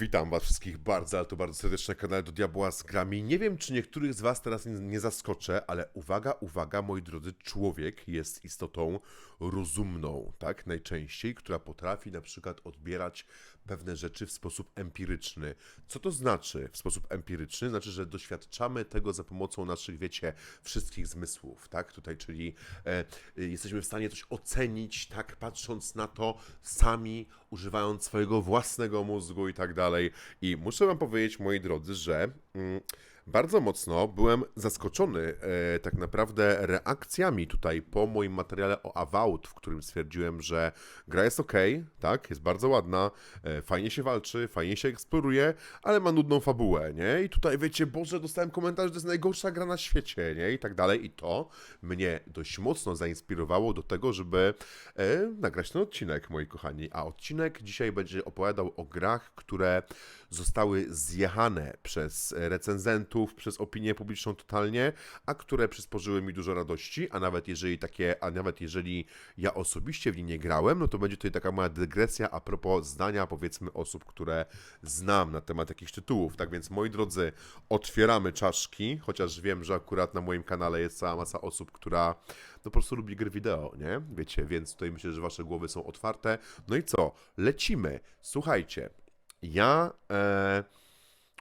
Witam was wszystkich bardzo, ale to bardzo serdecznie na kanale do Diabła z grami. Nie wiem, czy niektórych z was teraz nie, nie zaskoczę, ale uwaga, uwaga, moi drodzy, człowiek jest istotą rozumną, tak? Najczęściej, która potrafi na przykład odbierać pewne rzeczy w sposób empiryczny. Co to znaczy w sposób empiryczny? Znaczy, że doświadczamy tego za pomocą naszych, wiecie, wszystkich zmysłów, tak? Tutaj, czyli e, jesteśmy w stanie coś ocenić, tak? Patrząc na to sami, używając swojego własnego mózgu i tak dalej. I muszę wam powiedzieć, moi drodzy, że mm, bardzo mocno byłem zaskoczony e, tak naprawdę reakcjami tutaj po moim materiale o Avowed, w którym stwierdziłem, że gra jest ok, tak, jest bardzo ładna, e, fajnie się walczy, fajnie się eksploruje, ale ma nudną fabułę, nie? I tutaj wiecie, Boże, dostałem komentarz, że to jest najgorsza gra na świecie, nie? I tak dalej. I to mnie dość mocno zainspirowało do tego, żeby e, nagrać ten odcinek, moi kochani. A odcinek dzisiaj będzie opowiadał o grach, które zostały zjechane przez recenzentów, przez opinię publiczną totalnie, a które przysporzyły mi dużo radości, a nawet jeżeli takie, a nawet jeżeli ja osobiście w nie nie grałem, no to będzie tutaj taka mała dygresja a propos zdania, powiedzmy, osób, które znam na temat jakichś tytułów. Tak więc, moi drodzy, otwieramy czaszki, chociaż wiem, że akurat na moim kanale jest cała masa osób, która no po prostu lubi gry wideo, nie? Wiecie, więc tutaj myślę, że wasze głowy są otwarte. No i co? Lecimy. Słuchajcie, ja e,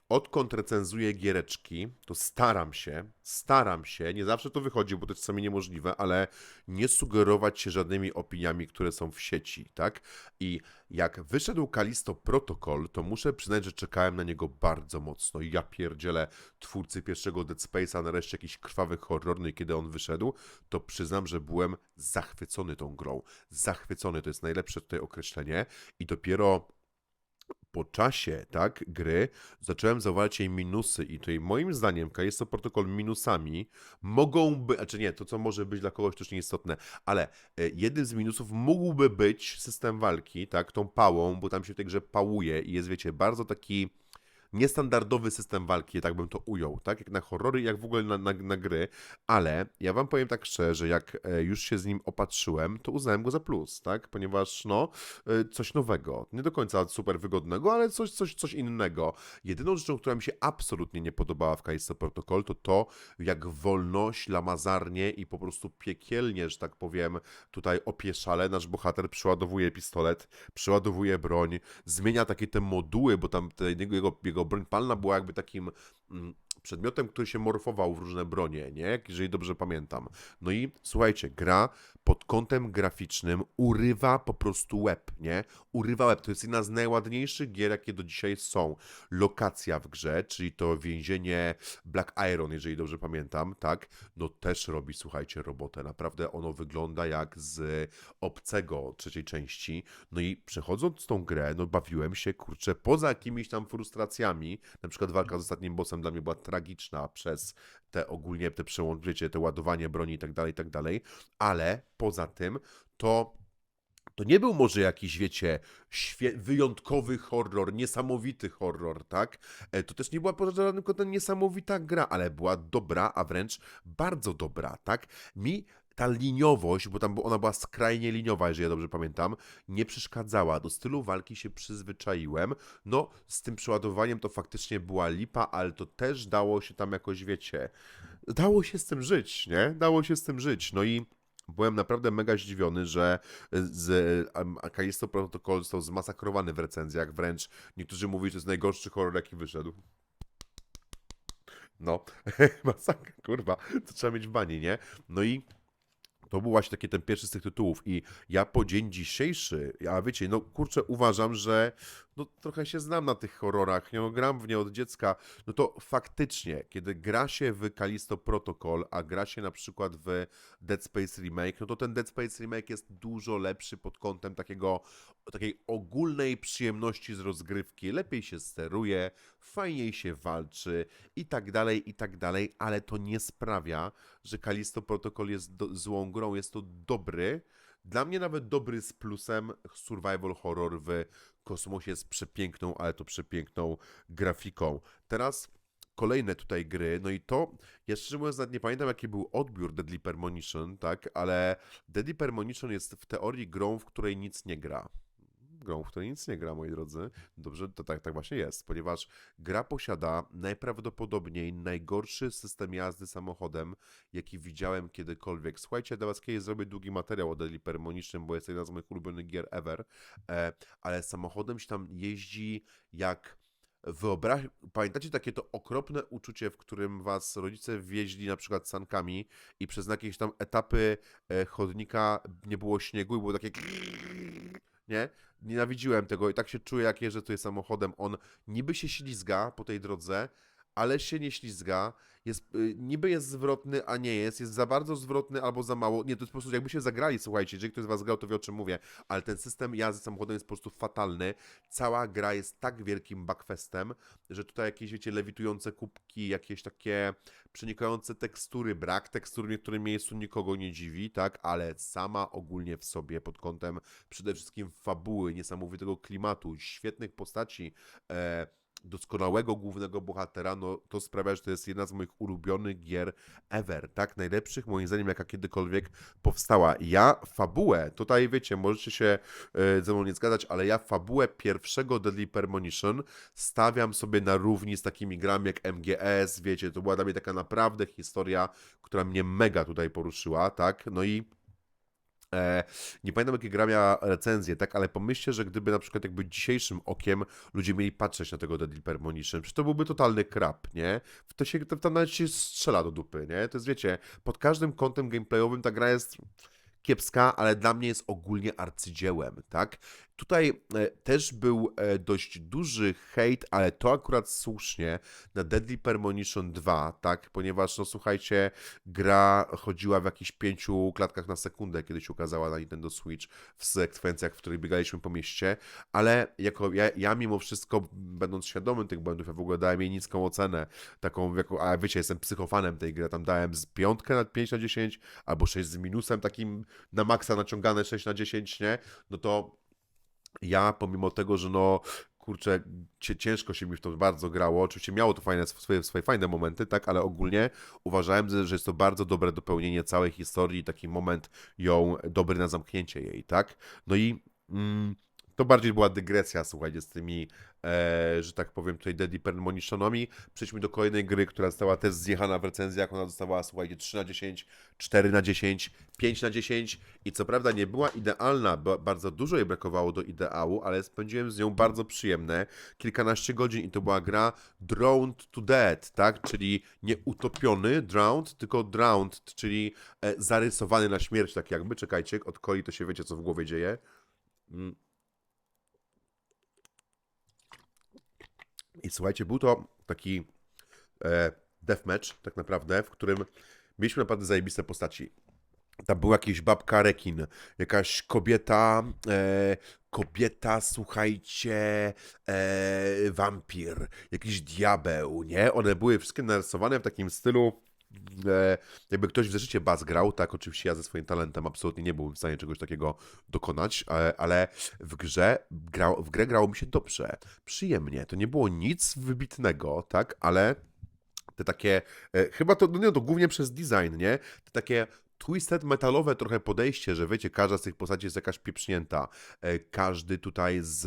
odkąd recenzuję giereczki, to staram się, staram się, nie zawsze to wychodzi, bo to jest czasami niemożliwe, ale nie sugerować się żadnymi opiniami, które są w sieci, tak? I jak wyszedł Kalisto Protocol, to muszę przyznać, że czekałem na niego bardzo mocno. Ja pierdzielę twórcy pierwszego Dead Space'a, nareszcie jakiś krwawy horror, no kiedy on wyszedł, to przyznam, że byłem zachwycony tą grą. Zachwycony, to jest najlepsze tutaj określenie i dopiero po czasie, tak, gry zacząłem zauważyć jej minusy i tutaj moim zdaniem jest to protokol minusami mogą być, znaczy nie, to co może być dla kogoś już nieistotne, ale e, jednym z minusów mógłby być system walki, tak, tą pałą, bo tam się w tej grze pałuje i jest, wiecie, bardzo taki niestandardowy system walki, tak bym to ujął, tak? Jak na horrory, jak w ogóle na, na, na gry, ale ja wam powiem tak szczerze, jak e, już się z nim opatrzyłem, to uznałem go za plus, tak? Ponieważ, no, e, coś nowego, nie do końca super wygodnego, ale coś, coś, coś innego. Jedyną rzeczą, która mi się absolutnie nie podobała w Kaisto Protocol, to to, jak wolno, ślamazarnie i po prostu piekielnie, że tak powiem, tutaj opieszale nasz bohater przyładowuje pistolet, przyładowuje broń, zmienia takie te moduły, bo tam te jego jego broń palna była jakby takim przedmiotem, który się morfował w różne bronie, nie? Jeżeli dobrze pamiętam. No i słuchajcie, gra pod kątem graficznym urywa po prostu łeb, nie? Urywa łeb. To jest jedna z najładniejszych gier, jakie do dzisiaj są. Lokacja w grze, czyli to więzienie Black Iron, jeżeli dobrze pamiętam, tak? No też robi, słuchajcie, robotę. Naprawdę ono wygląda jak z obcego trzeciej części. No i przechodząc tą grę, no bawiłem się, kurczę, poza jakimiś tam frustracjami, na przykład walka z ostatnim bossem dla mnie była tragiczna przez te ogólnie te przełączenie, te ładowanie broni i tak dalej, i tak dalej, ale poza tym to to nie był może jakiś, wiecie, wyjątkowy horror, niesamowity horror, tak? E, To też nie była poza żadnym kątem niesamowita gra, ale była dobra, a wręcz bardzo dobra, tak? Mi ta liniowość, bo tam ona była skrajnie liniowa, jeżeli ja dobrze pamiętam, nie przeszkadzała. Do stylu walki się przyzwyczaiłem. No, z tym przeładowaniem to faktycznie była lipa, ale to też dało się tam jakoś, wiecie, dało się z tym żyć, nie? Dało się z tym żyć. No i byłem naprawdę mega zdziwiony, że z Kalisto Protocol został zmasakrowany w recenzjach, wręcz niektórzy mówią, że to jest najgorszy horror, jaki wyszedł. No, masakra, kurwa, to trzeba mieć w bani, nie? No i to był właśnie taki ten pierwszy z tych tytułów i ja po dzień dzisiejszy, ja wiecie, no kurczę, uważam, że no trochę się znam na tych horrorach, no, gram w nie od dziecka, no to faktycznie, kiedy gra się w Kalisto Protocol, a gra się na przykład w Dead Space Remake, no to ten Dead Space Remake jest dużo lepszy pod kątem takiego, takiej ogólnej przyjemności z rozgrywki, lepiej się steruje, fajniej się walczy i tak dalej, i tak dalej, ale to nie sprawia, że Kalisto Protocol jest do, złą grą, jest to dobry, dla mnie nawet dobry z plusem survival horror w kosmosie z przepiękną, ale to przepiękną grafiką. Teraz kolejne tutaj gry, no i to, ja szczerze mówiąc nawet nie pamiętam jaki był odbiór Deadly Premonition, tak, ale Deadly Premonition jest w teorii grą, w której nic nie gra. Grą, w której nic nie gra, moi drodzy. Dobrze, to tak, tak właśnie jest, ponieważ gra posiada najprawdopodobniej najgorszy system jazdy samochodem, jaki widziałem kiedykolwiek. Słuchajcie, dla was kiedyś zrobię długi materiał o Deadly Premonition, bo jest jedna z moich ulubionych gier ever, e, ale samochodem się tam jeździ jak Wyobraź, pamiętacie takie to okropne uczucie, w którym was rodzice wieźli na przykład sankami i przez jakieś tam etapy e, chodnika nie było śniegu i było takie nie? Nienawidziłem tego i tak się czuję, jak jeżdżę tutaj samochodem. On niby się ślizga po tej drodze, ale się nie ślizga. Jest, y, niby jest zwrotny, a nie jest. Jest za bardzo zwrotny albo za mało. Nie, to jest po prostu jakby się zagrali, słuchajcie. Jeżeli ktoś z was grał, to wie o czym mówię. Ale ten system jazdy samochodem jest po prostu fatalny. Cała gra jest tak wielkim backfestem, że tutaj jakieś, wiecie, lewitujące kubki, jakieś takie przenikające tekstury, brak tekstury w niektórym miejscu nikogo nie dziwi, tak? Ale sama ogólnie w sobie pod kątem przede wszystkim fabuły, niesamowitego klimatu, świetnych postaci, e, doskonałego głównego bohatera, no to sprawia, że to jest jedna z moich ulubionych gier ever, tak? Najlepszych moim zdaniem, jaka kiedykolwiek powstała. Ja fabułę, tutaj wiecie, możecie się e, ze mną nie zgadzać, ale ja fabułę pierwszego Deadly Premonition stawiam sobie na równi z takimi grami jak MGS, wiecie, to była dla mnie taka naprawdę historia, która mnie mega tutaj poruszyła, tak? No i nie pamiętam, jakie gra miała recenzję, tak, ale pomyślcie, że gdyby na przykład jakby dzisiejszym okiem ludzie mieli patrzeć na tego Deadly Premonition, to byłby totalny krap, nie? To się, to, tam nawet się strzela do dupy, nie? To jest, wiecie, pod każdym kątem gameplayowym ta gra jest kiepska, ale dla mnie jest ogólnie arcydziełem, tak? Tutaj e, też był e, dość duży hejt, ale to akurat słusznie na Deadly Premonition 2, tak? Ponieważ, no słuchajcie, gra chodziła w jakichś pięciu klatkach na sekundę, kiedy się ukazała na Nintendo Switch w sekwencjach, w których biegaliśmy po mieście, ale jako ja, ja mimo wszystko, będąc świadomym tych błędów, ja w ogóle dałem jej niską ocenę, taką, jako, a wiecie, jestem psychofanem tej gry, tam dałem z piątkę na 5 na 10, albo 6 z minusem, takim na maksa naciągane 6 na 10, nie? No to ja pomimo tego, że no kurczę, ciężko się mi w to bardzo grało. Oczywiście miało to fajne, swoje, swoje fajne momenty, tak, ale ogólnie uważałem, że jest to bardzo dobre dopełnienie całej historii, taki moment ją dobry na zamknięcie jej, tak. No i mm, to bardziej była dygresja, słuchajcie, z tymi, e, że tak powiem, tutaj Deadly Premonitionami. Przejdźmy do kolejnej gry, która została też zjechana w recenzjach. Ona dostała, słuchajcie, 3 na 10, 4 na 10, 5 na 10 i co prawda nie była idealna, bo bardzo dużo jej brakowało do ideału, ale spędziłem z nią bardzo przyjemne kilkanaście godzin i to była gra Drowned to Death, tak? Czyli nie utopiony, drowned, tylko drowned, czyli e, zarysowany na śmierć, tak jakby. Czekajcie, od koli to się wiecie, co w głowie dzieje. Mm. Słuchajcie, był to taki e, deathmatch, tak naprawdę, w którym mieliśmy naprawdę zajebiste postaci. Tam była jakaś babka rekin, jakaś kobieta, e, kobieta, słuchajcie, e, wampir, jakiś diabeł, nie? One były wszystkie narysowane w takim stylu, jakby ktoś w zeszycie baz grał, tak, oczywiście ja ze swoim talentem absolutnie nie byłem w stanie czegoś takiego dokonać, e, ale w grze, grał, w grę grało mi się dobrze, przyjemnie, to nie było nic wybitnego, tak, ale te takie, e, chyba to, no nie, to głównie przez design, nie? Te takie twisted metalowe trochę podejście, że wiecie, każda z tych postaci jest jakaś pieprznięta. E, każdy tutaj z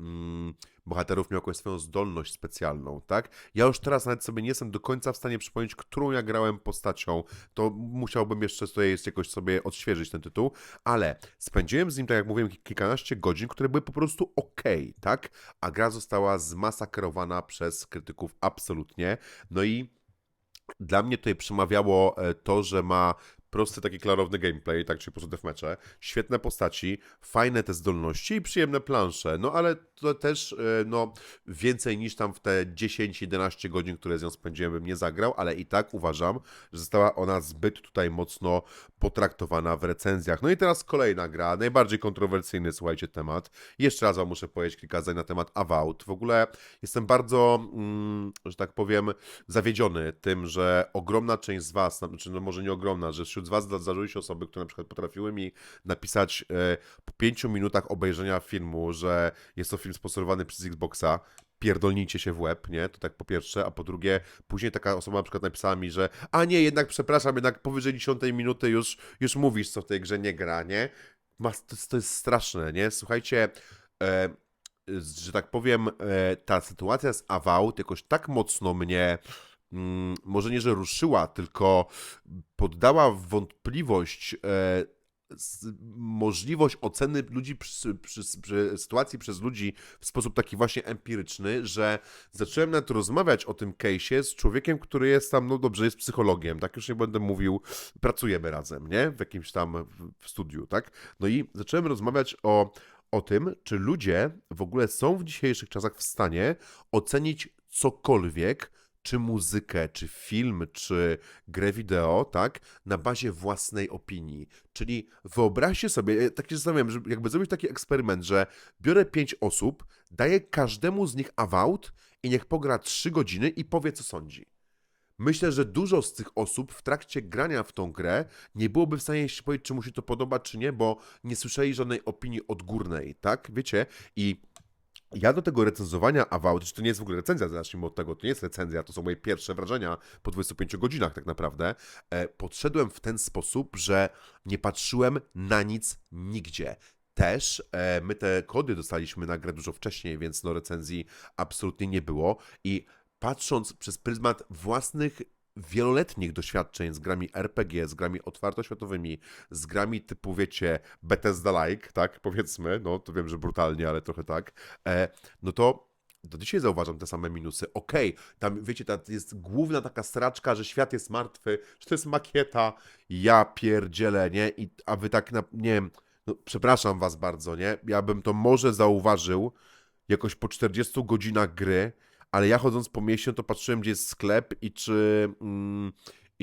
mm, bohaterów miał jakąś swoją zdolność specjalną, tak? Ja już teraz nawet sobie nie jestem do końca w stanie przypomnieć, którą ja grałem postacią. To musiałbym jeszcze tutaj jakoś sobie odświeżyć ten tytuł, ale spędziłem z nim, tak jak mówiłem, kilkanaście godzin, które były po prostu ok, tak? A gra została zmasakrowana przez krytyków absolutnie. No i dla mnie tutaj przemawiało e, to, że ma prosty, taki klarowny gameplay, tak, czyli po prostu deathmatche, świetne postaci, fajne te zdolności i przyjemne plansze, no ale to też, e, no, więcej niż tam w te 10-11 godzin, które z nią spędziłem, bym nie zagrał, ale i tak uważam, że została ona zbyt tutaj mocno potraktowana w recenzjach. No i teraz kolejna gra, najbardziej kontrowersyjny, słuchajcie, temat. Jeszcze raz wam muszę powiedzieć kilka zdań na temat Avowed. W ogóle jestem bardzo, mm, że tak powiem, zawiedziony tym, że ogromna część z was, znaczy no może nie ogromna, że wśród z was zdarzyły się osoby, które na przykład potrafiły mi napisać e, po pięciu minutach obejrzenia filmu, że jest to film sponsorowany przez Xboxa, pierdolnijcie się w łeb, nie? To tak po pierwsze, a po drugie, później taka osoba na przykład napisała mi, że a nie, jednak przepraszam, jednak powyżej 10 minuty już, już mówisz, co w tej grze nie gra, nie? To jest, straszne, nie? Słuchajcie, e, że tak powiem, e, ta sytuacja z Avowed jakoś tak mocno mnie, może nie, że ruszyła, tylko poddała wątpliwość e, możliwość oceny ludzi przy, przy, przy sytuacji przez ludzi w sposób taki właśnie empiryczny, że zacząłem nawet rozmawiać o tym case'ie z człowiekiem, który jest tam, no dobrze, jest psychologiem, tak już nie będę mówił, pracujemy razem, nie? W jakimś tam w studiu, tak? No i zacząłem rozmawiać o, o tym, czy ludzie w ogóle są w dzisiejszych czasach w stanie ocenić cokolwiek, czy muzykę, czy film, czy grę wideo, tak, na bazie własnej opinii. Czyli wyobraźcie sobie, ja tak się zastanawiam, że jakby zrobić taki eksperyment, że biorę pięć osób, daję każdemu z nich avowed i niech pogra trzy godziny i powie, co sądzi. Myślę, że dużo z tych osób w trakcie grania w tą grę nie byłoby w stanie się powiedzieć, czy mu się to podoba, czy nie, bo nie słyszeli żadnej opinii odgórnej, tak? Wiecie? I ja do tego recenzowania Avowed, to nie jest w ogóle recenzja, zacznijmy od tego, to nie jest recenzja, to są moje pierwsze wrażenia po 25 godzinach tak naprawdę, e, podszedłem w ten sposób, że nie patrzyłem na nic nigdzie. Też e, my te kody dostaliśmy na grę dużo wcześniej, więc no recenzji absolutnie nie było i patrząc przez pryzmat własnych wieloletnich doświadczeń z grami RPG, z grami otwartoświatowymi, z grami typu, wiecie, Bethesda-like, tak, powiedzmy, no to wiem, że brutalnie, ale trochę tak, e, no to do dzisiaj zauważam te same minusy. Okej, tam wiecie, ta jest główna taka straczka, że świat jest martwy, że to jest makieta, ja pierdzielę, nie? I, a wy tak, na, nie wiem, no, przepraszam was bardzo, nie? Ja bym to może zauważył jakoś po 40 godzinach gry, ale ja chodząc po mieście, to patrzyłem, gdzie jest sklep i czy, mm,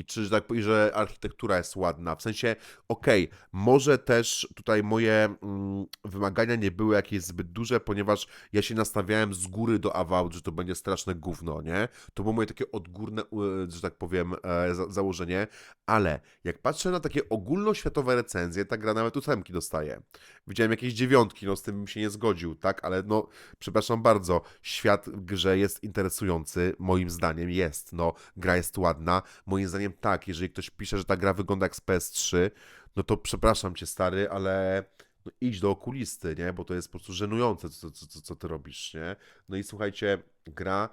i czy że tak że architektura jest ładna. W sensie, okej, może też tutaj moje mm, wymagania nie były jakieś zbyt duże, ponieważ ja się nastawiałem z góry do Avowed, że to będzie straszne gówno, nie? To było moje takie odgórne, że tak powiem, e, za założenie, ale jak patrzę na takie ogólnoświatowe recenzje, ta gra nawet ósemki dostaje. Widziałem jakieś dziewiątki, no z tym bym się nie zgodził, tak? Ale no, przepraszam bardzo, świat grze jest interesujący, moim zdaniem jest, no, gra jest ładna, moim zdaniem tak, jeżeli ktoś pisze, że ta gra wygląda jak z PS3, no to przepraszam cię stary, ale no idź do okulisty, nie? Bo to jest po prostu żenujące, co, co, co, co ty robisz, nie? No i słuchajcie, gra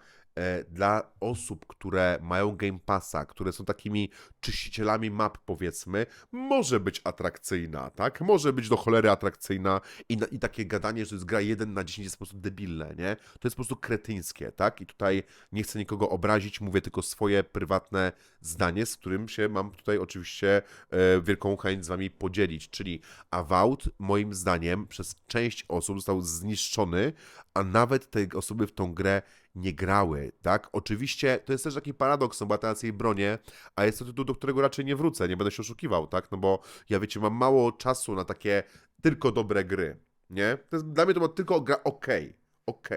dla osób, które mają Game Passa, które są takimi czyścicielami map, powiedzmy, może być atrakcyjna, tak? Może być do cholery atrakcyjna i, na, i takie gadanie, że jest gra 1 na 10 jest po prostu debilne, nie? To jest po prostu kretyńskie, tak? I tutaj nie chcę nikogo obrazić, mówię tylko swoje prywatne zdanie, z którym się mam tutaj oczywiście e, wielką chęć z wami podzielić, czyli Avowed moim zdaniem przez część osób został zniszczony, a nawet te osoby w tą grę nie grały, tak? Oczywiście to jest też taki paradoks, no bo ja teraz jej bronię, a jest to tytuł, do którego raczej nie wrócę, nie będę się oszukiwał, tak? No bo ja wiecie, mam mało czasu na takie tylko dobre gry, nie? Jest, dla mnie to była tylko gra ok, ok.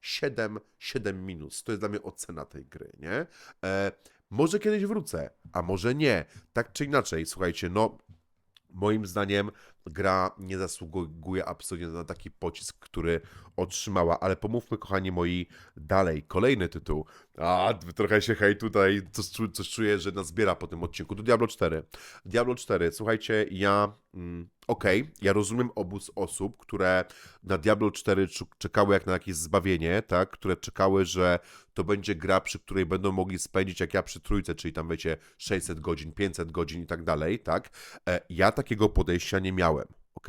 7, 7 minus, to jest dla mnie ocena tej gry, nie? E, może kiedyś wrócę, a może nie. Tak czy inaczej, słuchajcie, no moim zdaniem gra nie zasługuje absolutnie na taki pocisk, który otrzymała, ale pomówmy, kochani moi, dalej. Kolejny tytuł. A, trochę się hej tutaj, coś, coś czuję, że nas zbiera po tym odcinku. To Diablo 4. Diablo 4, słuchajcie, ja... Mm, Okej, ja rozumiem obóz osób, które na Diablo 4 czu- czekały jak na jakieś zbawienie, tak? Które czekały, że to będzie gra, przy której będą mogli spędzić jak ja przy trójce, czyli tam wiecie 600 godzin, 500 godzin i tak dalej, tak? E, ja takiego podejścia nie miałem, ok?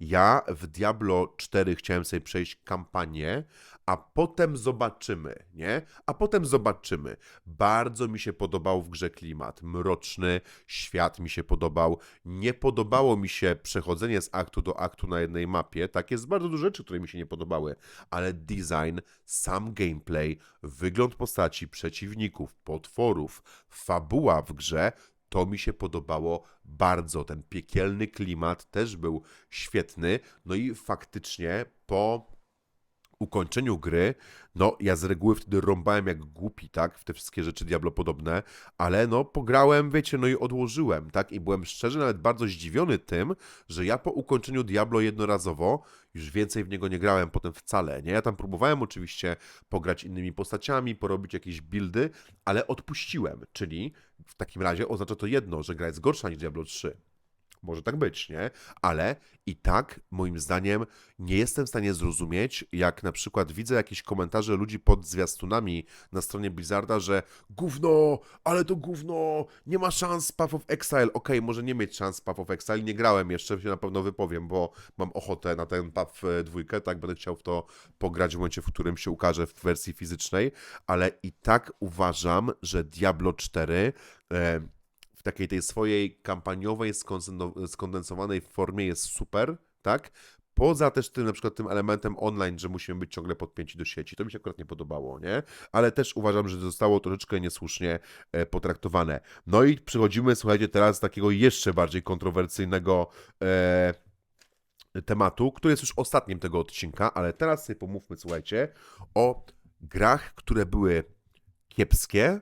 Ja w Diablo 4 chciałem sobie przejść kampanię, a potem zobaczymy, nie? A potem zobaczymy. Bardzo mi się podobał w grze klimat, mroczny, świat mi się podobał. Nie podobało mi się przechodzenie z aktu do aktu na jednej mapie. Tak jest bardzo dużo rzeczy, które mi się nie podobały, ale design, sam gameplay, wygląd postaci, przeciwników, potworów, fabuła w grze to mi się podobało bardzo. Ten piekielny klimat też był świetny. No i faktycznie po ukończeniu gry, no ja z reguły wtedy rąbałem jak głupi, tak, w te wszystkie rzeczy Diablo podobne, ale no pograłem, wiecie, no i odłożyłem, tak, i byłem szczerze nawet bardzo zdziwiony tym, że ja po ukończeniu Diablo jednorazowo już więcej w niego nie grałem potem wcale, nie, ja tam próbowałem oczywiście pograć innymi postaciami, porobić jakieś buildy, ale odpuściłem, czyli w takim razie oznacza to jedno, że gra jest gorsza niż Diablo 3, Może tak być, nie? Ale i tak, moim zdaniem, nie jestem w stanie zrozumieć, jak na przykład widzę jakieś komentarze ludzi pod zwiastunami na stronie Blizzarda, że gówno, ale to gówno, nie ma szans Path of Exile. Okej, może nie mieć szans Path of Exile, nie grałem jeszcze, się na pewno wypowiem, bo mam ochotę na ten Path e, dwójkę, tak, będę chciał w to pograć w momencie, w którym się ukaże w wersji fizycznej, ale i tak uważam, że Diablo 4 e, takiej tej swojej kampaniowej, skondensowanej formie jest super, tak? Poza też tym, na przykład tym elementem online, że musimy być ciągle podpięci do sieci. To mi się akurat nie podobało, nie? Ale też uważam, że zostało troszeczkę niesłusznie e, potraktowane. No i przechodzimy, słuchajcie, teraz z takiego jeszcze bardziej kontrowersyjnego e, tematu, który jest już ostatnim tego odcinka, ale teraz sobie pomówmy, słuchajcie, o grach, które były kiepskie,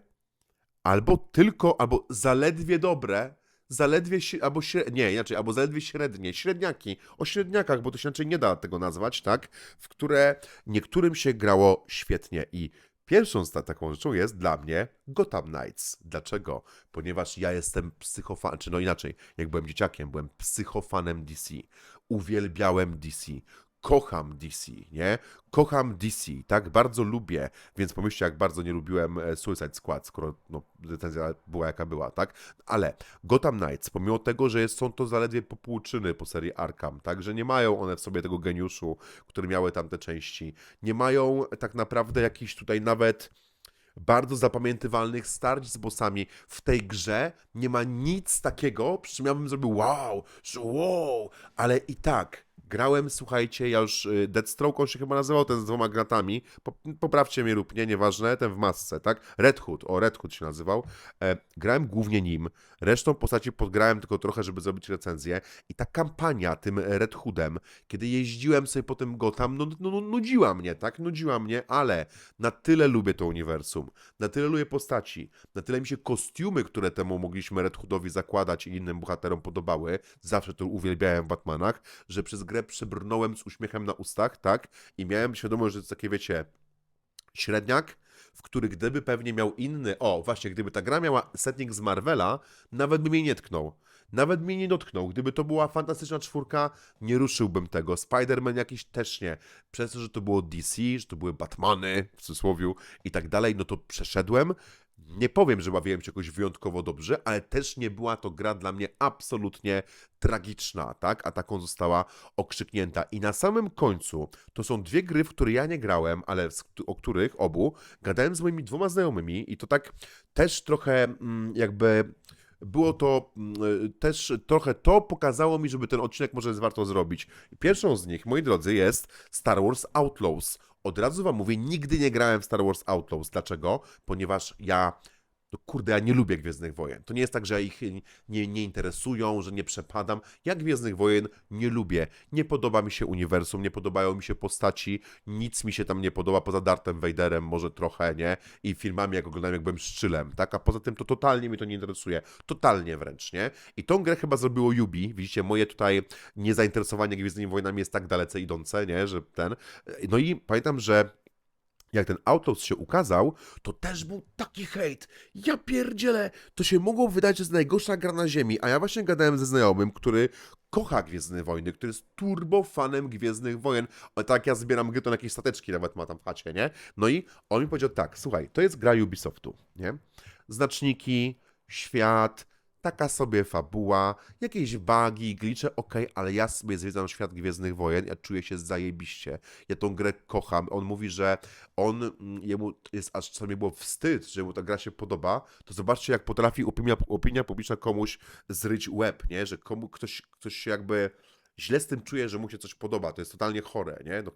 albo tylko, albo zaledwie dobre, zaledwie, albo średnie, nie, inaczej, albo zaledwie średnie, średniaki, o średniakach, bo to się inaczej nie da tego nazwać, tak, w które niektórym się grało świetnie i pierwszą taką rzeczą jest dla mnie Gotham Knights. Dlaczego? Ponieważ ja jestem psychofanem, czy no inaczej, jak byłem dzieciakiem, byłem psychofanem DC, uwielbiałem DC, kocham DC, nie? Kocham DC, tak? Bardzo lubię, więc pomyślcie, jak bardzo nie lubiłem e, Suicide Squad, skoro no, recenzja była jaka była, tak? Ale Gotham Knights, pomimo tego, że są to zaledwie popłuczyny po serii Arkham, tak? Że nie mają one w sobie tego geniuszu, który miały tamte części. Nie mają tak naprawdę jakichś tutaj nawet bardzo zapamiętywalnych starć z bossami. W tej grze nie ma nic takiego, przy czym ja bym zrobił wow, że wow, ale i tak grałem, słuchajcie, ja już y, Deathstroke on się chyba nazywał, ten z dwoma gratami, Pop- poprawcie mnie lub nie, nieważne, ten w masce, tak? Red Hood, o Red Hood się nazywał. E, grałem głównie nim, resztą postaci podgrałem tylko trochę, żeby zrobić recenzję i ta kampania tym Red Hoodem, kiedy jeździłem sobie po tym Gotham, no, no, no nudziła mnie, tak? Nudziła mnie, ale na tyle lubię to uniwersum, na tyle lubię postaci, na tyle mi się kostiumy, które temu mogliśmy Red Hoodowi zakładać i innym bohaterom podobały, zawsze to uwielbiałem w Batmanach, że przez grę przebrnąłem z uśmiechem na ustach, tak? I miałem świadomość, że to jest takie, wiecie, średniak, w który gdyby pewnie miał inny, o właśnie, gdyby ta gra miała setting z Marvela, nawet by mnie nie tknął. Nawet mnie nie dotknął. Gdyby to była fantastyczna czwórka, nie ruszyłbym tego. Spider-Man jakiś też nie. Przez to, że to było DC, że to były Batmany, w cudzysłowie i tak dalej, no to przeszedłem. Nie powiem, że bawiłem się jakoś wyjątkowo dobrze, ale też nie była to gra dla mnie absolutnie tragiczna, tak? A taką została okrzyknięta. I na samym końcu to są dwie gry, w które ja nie grałem, ale o których obu gadałem z moimi dwoma znajomymi i to tak też trochę mm, jakby było to mm, y, też trochę to pokazało mi, żeby ten odcinek może warto zrobić. Pierwszą z nich, moi drodzy, jest Star Wars Outlaws. Od razu wam mówię, nigdy nie grałem w Star Wars Outlaws. Dlaczego? Ponieważ ja no kurde, ja nie lubię Gwiezdnych Wojen. To nie jest tak, że ja ich nie, nie interesują, że nie przepadam. Ja Gwiezdnych Wojen nie lubię. Nie podoba mi się uniwersum, nie podobają mi się postaci, nic mi się tam nie podoba poza Darthem Vaderem, może trochę, nie? I filmami, jak oglądałem, jak byłem szczylem, tak? A poza tym to totalnie mnie to nie interesuje. Totalnie wręcz, nie? I tą grę chyba zrobiło Yubi. Widzicie, moje tutaj niezainteresowanie Gwiezdnymi Wojnami jest tak dalece idące, nie? Że ten... No i pamiętam, że jak ten Outlaws się ukazał, to też był taki hejt. Ja pierdzielę, to się mogło wydać, że jest najgorsza gra na ziemi, a ja właśnie gadałem ze znajomym, który kocha Gwiezdne Wojny, który jest turbo fanem Gwiezdnych Wojen. O, tak ja zbieram gry, to na jakieś stateczki nawet ma tam w chacie, nie? No i on mi powiedział tak, słuchaj, to jest gra Ubisoftu, nie? Znaczniki, świat, taka sobie fabuła, jakieś bugi, glicze, okej, ale ja sobie zwiedzam świat Gwiezdnych Wojen, ja czuję się zajebiście, ja tą grę kocham, on mówi, że on, mm, jemu jest aż czasami było wstyd, że mu ta gra się podoba, to zobaczcie jak potrafi opinia, opinia publiczna komuś zryć łeb, nie, że komu ktoś, ktoś się jakby źle z tym czuje, że mu się coś podoba, to jest totalnie chore, nie, no,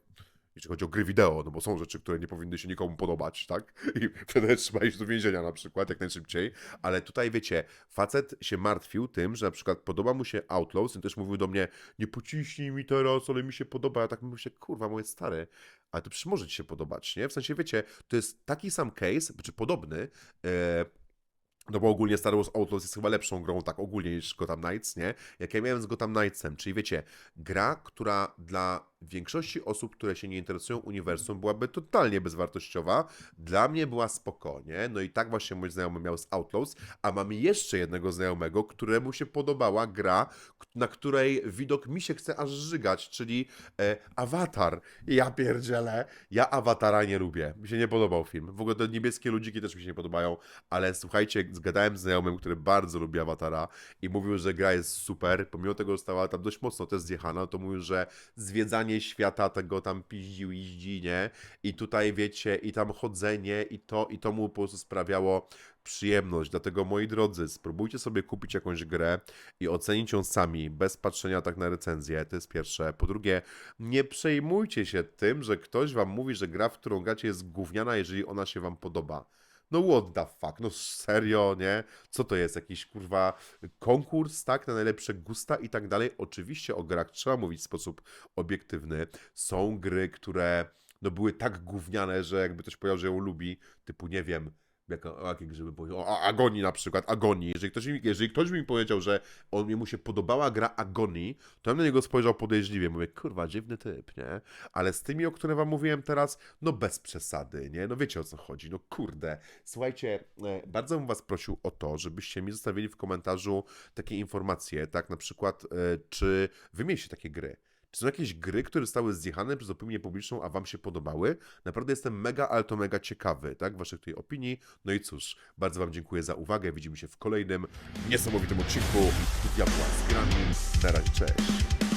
jeśli chodzi o gry wideo, no bo są rzeczy, które nie powinny się nikomu podobać, tak? I wtedy trzeba iść do więzienia na przykład, jak najszybciej. Ale tutaj, wiecie, facet się martwił tym, że na przykład podoba mu się Outlaws i też mówił do mnie, nie pociśnij mi teraz, ale mi się podoba. Ja tak myślę, kurwa, moje stary, ale to przecież może ci się podobać, nie? W sensie, wiecie, to jest taki sam case, czy podobny, e, no bo ogólnie Star Wars Outlaws jest chyba lepszą grą, tak ogólnie niż Gotham Knights, nie? Jak ja miałem z Gotham Knightsem, czyli wiecie, gra, która dla większości osób, które się nie interesują uniwersum, byłaby totalnie bezwartościowa. Dla mnie była spokojnie. No i tak właśnie mój znajomy miał z Outlaws, a mam jeszcze jednego znajomego, któremu się podobała gra, na której widok mi się chce aż żygać, czyli e, Avatar. Ja pierdzielę, ja Awatara nie lubię. Mi się nie podobał film. W ogóle te niebieskie ludziki też mi się nie podobają, ale słuchajcie, zgadałem z znajomym, który bardzo lubi Awatara i mówił, że gra jest super, pomimo tego, że została tam dość mocno też zjechana, to mówił, że zwiedzanie świata tego tam piździł, jeździ, nie? I tutaj wiecie, i tam chodzenie, i to, i to mu po prostu sprawiało przyjemność. Dlatego, moi drodzy, spróbujcie sobie kupić jakąś grę i ocenić ją sami, bez patrzenia tak na recenzję. To jest pierwsze. Po drugie, nie przejmujcie się tym, że ktoś wam mówi, że gra, w którą gracie jest gówniana, jeżeli ona się wam podoba. No what the fuck, no serio, nie? Co to jest, jakiś kurwa konkurs, tak, na najlepsze gusta i tak dalej? Oczywiście o grach trzeba mówić w sposób obiektywny. Są gry, które no były tak gówniane, że jakby ktoś powiedział, że ją lubi, typu nie wiem, jaka, jakie gry bym o Agonii na przykład, Agonii. Jeżeli ktoś, mi, jeżeli ktoś mi powiedział, że on, mu się podobała gra Agonii, to ja na niego spojrzał podejrzliwie. Mówię, kurwa, dziwny typ, nie? Ale z tymi, o których wam mówiłem teraz, no bez przesady, nie? No wiecie o co chodzi, no kurde. Słuchajcie, e, bardzo bym was prosił o to, żebyście mi zostawili w komentarzu takie informacje, tak? Na przykład, e, czy wy takie gry? Czy są jakieś gry, które zostały zjechane przez opinię publiczną, a wam się podobały? Naprawdę jestem mega, ale to mega ciekawy, tak? Waszych tutaj opinii. No i cóż, bardzo wam dziękuję za uwagę. Widzimy się w kolejnym niesamowitym odcinku. Diabła z grami. Na razie, cześć.